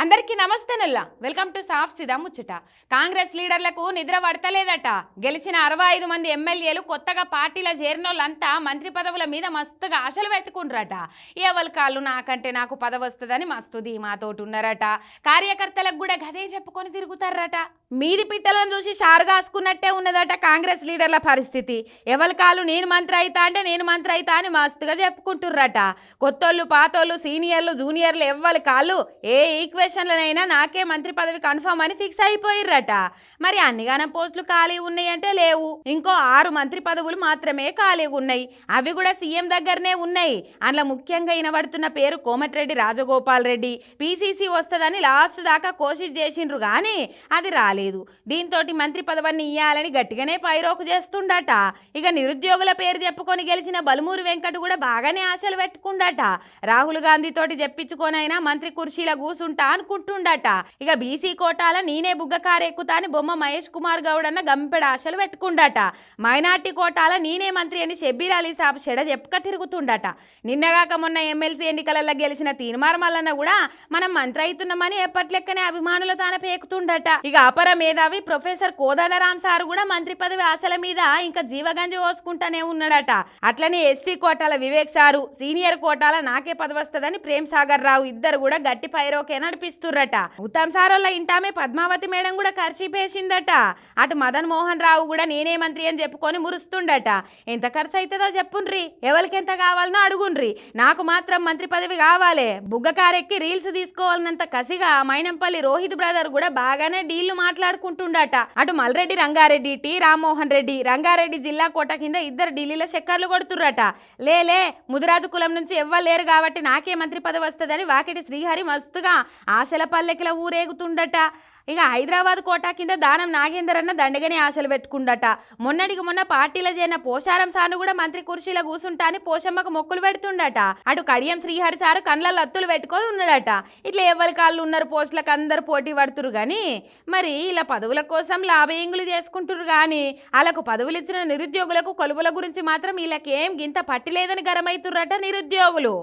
అందరికీ నమస్తేనల్లా. Welcome to సాఫ్ సిదా ముచ్చట. కాంగ్రెస్ లీడర్లకు నిద్ర పడతలేదట. గెలిచిన అరవై ఐదు మంది ఎమ్మెల్యేలు కొత్తగా పార్టీలో చేరిన వాళ్ళంతా మంత్రి పదవుల మీద మస్తుగా ఆశలు పెట్టుకుంటారట ఎవరి కాళ్ళు నాకంటే నాకు పదవి వస్తుందని మస్తు ధీమాతోటి ఉన్నారట కార్యకర్తలకు కూడా గదే చెప్పుకొని తిరుగుతారట. మీది పిట్టలను చూసి షారుగాసుకున్నట్టే ఉన్నదట కాంగ్రెస్ లీడర్ల పరిస్థితి. ఎవరి కాళ్ళు నేను మంత్రి అవుతా అంటే నేను మంత్రి అవుతా అని మస్తుగా చెప్పుకుంటుర్రట. కొత్తోళ్ళు పాతోళ్ళు సీనియర్లు జూనియర్లు ఎవరి కాళ్ళు ఏ ఈక్వేషన్లనైనా నాకే మంత్రి పదవి కన్ఫర్మ్ అని ఫిక్స్ అయిపోయిర్రట. మరి అన్నిగానం పోస్టులు ఖాళీ ఉన్నాయంటే లేవు. ఇంకో ఆరు మంత్రి పదవులు మాత్రమే ఖాళీగా ఉన్నాయి. అవి కూడా సీఎం దగ్గరనే ఉన్నాయి. అందులో ముఖ్యంగా వినబడుతున్న పేరు కోమటిరెడ్డి రాజగోపాల్ రెడ్డి. పీసీసీ వస్తుందని లాస్ట్ దాకా కోషిష్ చేసిండ్రు కానీ అది రాలేదు. దీంతో మంత్రి పదవిని ఇయ్యాలని గట్టిగానే పైరోకు చేస్తుండట. ఇక నిరుద్యోగుల పేరు చెప్పుకొని గెలిచిన బలుమూరు వెంకట కూడా బాగానే ఆశలు పెట్టుకుండట. రాహుల్ గాంధీతోటి చెప్పించుకోనైనా మంత్రి కుర్చీల కూసుంటా అనుకుంటుండట. ఇక బీసీ కోటాల నేనే బుగ్గ కారు అని బొమ్మ మహేష్ కుమార్ గౌడ్ అన్న గంపెడ ఆశలు పెట్టుకుండట. మైనార్టీ కోటాల నేనే మంత్రి అని షబ్బీర్ అలీ సాబ్ చెడ చెప్పుక తిరుగుతుండట. నిన్నగాక మొన్న ఎమ్మెల్సీ ఎన్నికలలో గెలిచిన తీర్మార్ మల్లన్న కూడా మనం మంత్రి అవుతున్నామని ఎప్పట్లెక్కనే అభిమానులు తాన పేకుతుండట. ఇక అపర మేధావి ప్రొఫెసర్ కోదండరామ్ సార్ కూడా మంత్రి పదవి ఆశల మీద ఇంకా జీవగంజి పోసుకుంటానే ఉన్నాడట. అట్లనే ఎస్సీ కోటాల వివేక్ సారు సీనియర్ కోటాల నాకే పదవి వస్తుందని ప్రేమ్ సాగర్ రావు ఇద్దరు కూడా గట్టి పైరోకే నడిపిస్తుర్రట ఉత్తమ్ సారోళ్ళ ఇంటామే పద్మావతి మేడం కూడా ఖర్చీపేసిందట అటు మదన్ మోహన్ రావు కూడా నేనే మంత్రి అని చెప్పుకొని మురుస్తుండట. ఎంత ఖర్చు అవుతుందో చెప్పుండ్రి. ఎవరికి ఎంత కావాలనో అడుగుండ్రి. నాకు మాత్రం మంత్రి పదవి కావాలి. బుగ్గకారెక్కి రీల్స్ తీసుకోవాలన్నంత కసిగా మైనంపల్లి రోహిత్ బ్రదర్ కూడా బాగానే డీళ్ళు మాట్లాడుకుంటుండట. అటు మల్రెడ్డి రంగారెడ్డి టి రామ్మోహన్ రెడ్డి రంగారెడ్డి జిల్లా కోట కింద ఇద్దరు ఢిల్లీలో చక్కర్లు కొడుతుర్రట. లేలే ముదిరాజు కులం నుంచి ఎవ్వలేరు కాబట్టి నాకే మంత్రి పదవి వస్తుందని వాకిటి శ్రీహరి మస్తుగా ఆశల పల్లెకిల ఊరేగుతుండట. ఇక హైదరాబాద్ కోట కింద దానం నాగేందర్ అన్న దండగనే ఆశలు పెట్టుకుండట. మొన్నటికి మొన్న పార్టీలో చేరిన పోషారం సార్ను కూడా మంత్రి కుర్చీలో కూసుంటా అని పోషమ్మకు మొక్కులు పెడుతుండట. అటు కడియం శ్రీహరి సారు కండ్ల లత్తులు పెట్టుకొని ఉన్నాడట. ఇట్లా ఎవరి కాళ్ళు ఉన్నారు పోస్టులకు అందరు పోటీ పడుతురు కానీ మరి ఇలా పదవుల కోసం లాభయింగులు చేసుకుంటురు కానీ వాళ్ళకు పదవులు ఇచ్చిన నిరుద్యోగులకు కొలువుల గురించి మాత్రం వీళ్ళకేం గింత పట్టిలేదని గరమైతుర్రట నిరుద్యోగులు.